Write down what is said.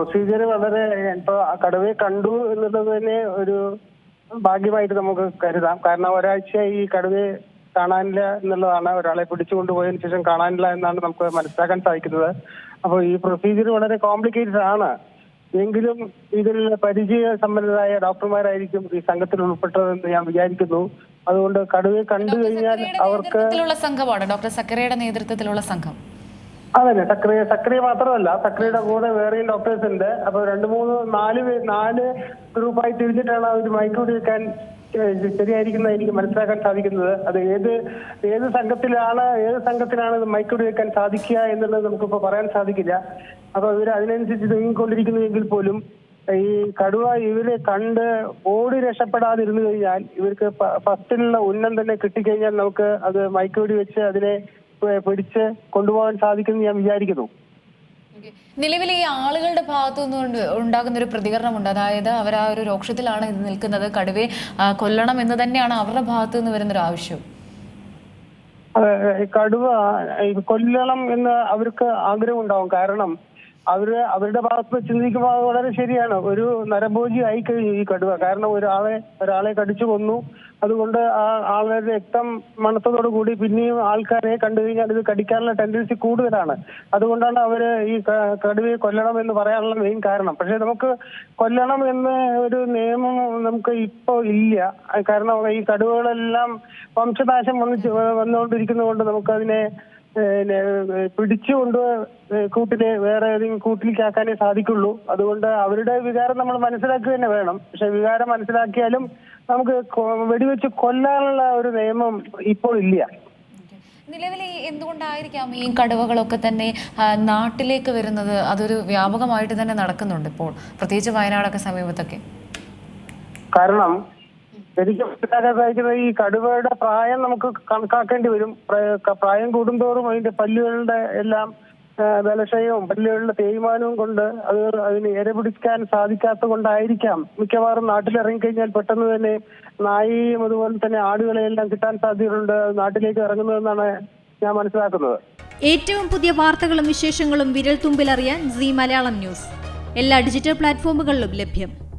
Procedure വളരെ ഇപ്പൊ കടുവയെ കണ്ടു എന്നുള്ളത് തന്നെ ഒരു ഭാഗ്യമായിട്ട് നമുക്ക് കരുതാം. കാരണം ഒരാഴ്ച ഈ കടുവയെ കാണാനില്ല എന്നുള്ളതാണ്. ഒരാളെ പിടിച്ചു കൊണ്ടുപോയതിനു ശേഷം കാണാനില്ല എന്നാണ് നമുക്ക് മനസ്സിലാക്കാൻ സാധിക്കുന്നത്. അപ്പോൾ ഈ പ്രൊസീജിയർ വളരെ കോംപ്ലിക്കേറ്റഡ് ആണ്. എങ്കിലും ഇതിൽ പരിചയ സമ്പന്നരായ ഡോക്ടർമാരായിരിക്കും ഈ സംഘത്തിൽ ഉൾപ്പെട്ടതെന്ന് ഞാൻ വിചാരിക്കുന്നു. അതുകൊണ്ട് കടുവയെ കണ്ടു കഴിഞ്ഞാൽ അവർക്ക് സംഘമാണ്? ഡോക്ടർ സക്കരയുടെ നേതൃത്വത്തിലുള്ള സംഘം. അതന്നെ. സക്രിയ സക്രിയ മാത്രമല്ല സക്രിയയുടെ കൂടെ വേറെയും ഡോക്ടേഴ്സ് ഉണ്ട്. അപ്പൊ രണ്ട് മൂന്ന് നാല് നാല് ഗ്രൂപ്പായി തിരിച്ചിട്ടാണ് മൈക്രോഡ് വെക്കാൻ ഏഹ്, ശരിയായിരിക്കുന്നത് എനിക്ക് മനസ്സിലാക്കാൻ സാധിക്കുന്നത്. അത് ഏത് ഏത് സംഘത്തിലാണ് ഏത് സംഘത്തിനാണ് ഇത് മൈക്രോഡ് വെക്കാൻ സാധിക്കുക എന്നുള്ളത് നമുക്കിപ്പോ പറയാൻ സാധിക്കില്ല. അപ്പൊ ഇവർ അതിനനുസരിച്ച് നീങ്ങിക്കൊണ്ടിരിക്കുന്നുവെങ്കിൽ പോലും ഈ കടുവ ഇവരെ കണ്ട് ഓടി രക്ഷപ്പെടാതിരുന്നു കഴിഞ്ഞാൽ ഇവർക്ക് ഫസ്റ്റിലുള്ള ഉന്നം തന്നെ കിട്ടിക്കഴിഞ്ഞാൽ നമുക്ക് അത് മയക്കുവെടി വെച്ച് അതിനെ പിടിച്ച് കൊണ്ടുപോകാൻ സാധിക്കുമെന്ന് ഞാൻ വിചാരിക്കുന്നു. നിലവിൽ ഈ ആളുകളുടെ ഭാഗത്തു നിന്ന് ഉണ്ടാകുന്ന ഒരു പ്രതികരണമുണ്ട്. അതായത് അവർ ആ ഒരു രോക്ഷത്തിലാണ് ഇത് നിൽക്കുന്നത്. കടുവയെ കൊല്ലണം എന്ന് തന്നെയാണ് അവരുടെ ഭാഗത്തു നിന്ന് വരുന്ന ഒരു ആവശ്യം കടുവ കൊല്ലണം എന്ന് അവർക്ക് ആഗ്രഹം ഉണ്ടാവും കാരണം അവർ അവരുടെ ഭാഗത്ത് ചിന്തിക്കുമ്പോൾ അത് വളരെ ശരിയാണ്. ഒരു നരഭോജി ആയി കഴിഞ്ഞു ഈ കടുവ. കാരണം ഒരാളെ ഒരാളെ കടിച്ചു കൊന്നു. അതുകൊണ്ട് ആ ആളുടെ രക്തം മണത്തോടു കൂടി പിന്നെയും ആൾക്കാരെ കണ്ടു കഴിഞ്ഞാൽ ഇത് കടിക്കാനുള്ള ടെൻഡൻസി കൂടുതലാണ്. അതുകൊണ്ടാണ് അവർ ഈ കടുവയെ കൊല്ലണം എന്ന് പറയാനുള്ള മെയിൻ കാരണം. പക്ഷെ നമുക്ക് കൊല്ലണം എന്ന് ഒരു നിയമം നമുക്ക് ഇപ്പോ ഇല്ല. കാരണം ഈ കടുവകളെല്ലാം വംശനാശം വന്ന് വന്നുകൊണ്ടിരിക്കുന്നതുകൊണ്ട് നമുക്കതിനെ പിന്നെ പിടിച്ചുകൊണ്ട് കൂട്ടിലെ വേറെ ഏതെങ്കിലും കൂട്ടിലേക്കാക്കാനേ സാധിക്കുള്ളൂ. അതുകൊണ്ട് അവരുടെ വികാരം നമ്മൾ മനസ്സിലാക്കി തന്നെ വേണം. പക്ഷെ വികാരം മനസ്സിലാക്കിയാലും നമുക്ക് വെടിവെച്ച് കൊല്ലാനുള്ള ഒരു നിയമം ഇപ്പോൾ ഇല്ല. നിലവിൽ എന്തുകൊണ്ടായിരിക്കാം ഈ കടുവകളൊക്കെ തന്നെ നാട്ടിലേക്ക് വരുന്നത്? അതൊരു വ്യാപകമായിട്ട് തന്നെ നടക്കുന്നുണ്ട് ഇപ്പോൾ. പ്രത്യേകിച്ച് വയനാടൊക്കെ സമീപത്തൊക്കെ. കാരണം സാധിക്കുന്നത് ഈ കടുവയുടെ പ്രായം നമുക്ക് കണക്കാക്കേണ്ടി വരും. പ്രായം കൂടുന്തോറും അതിന്റെ പല്ലുകളുടെ എല്ലാം ബലക്ഷയവും പല്ലുകളുടെ തേയ്മാനവും കൊണ്ട് അത് അതിന് ഇര പിടിക്കാൻ സാധിക്കാത്ത കൊണ്ടായിരിക്കാം മിക്കവാറും നാട്ടിലിറങ്ങിക്കഴിഞ്ഞാൽ പെട്ടെന്ന് തന്നെ നായയും അതുപോലെ തന്നെ ആടുകളെയെല്ലാം കിട്ടാൻ സാധ്യതയുണ്ട്. നാട്ടിലേക്ക് ഇറങ്ങുന്നതെന്നാണ് ഞാൻ മനസ്സിലാക്കുന്നത്. ഏറ്റവും പുതിയ വാർത്തകളും വിശേഷങ്ങളും വിരൽ തുമ്പിലറിയാൻ സി മലയാളം ന്യൂസ്. എല്ലാ ഡിജിറ്റൽ പ്ലാറ്റ്ഫോമുകളിലും ലഭ്യം.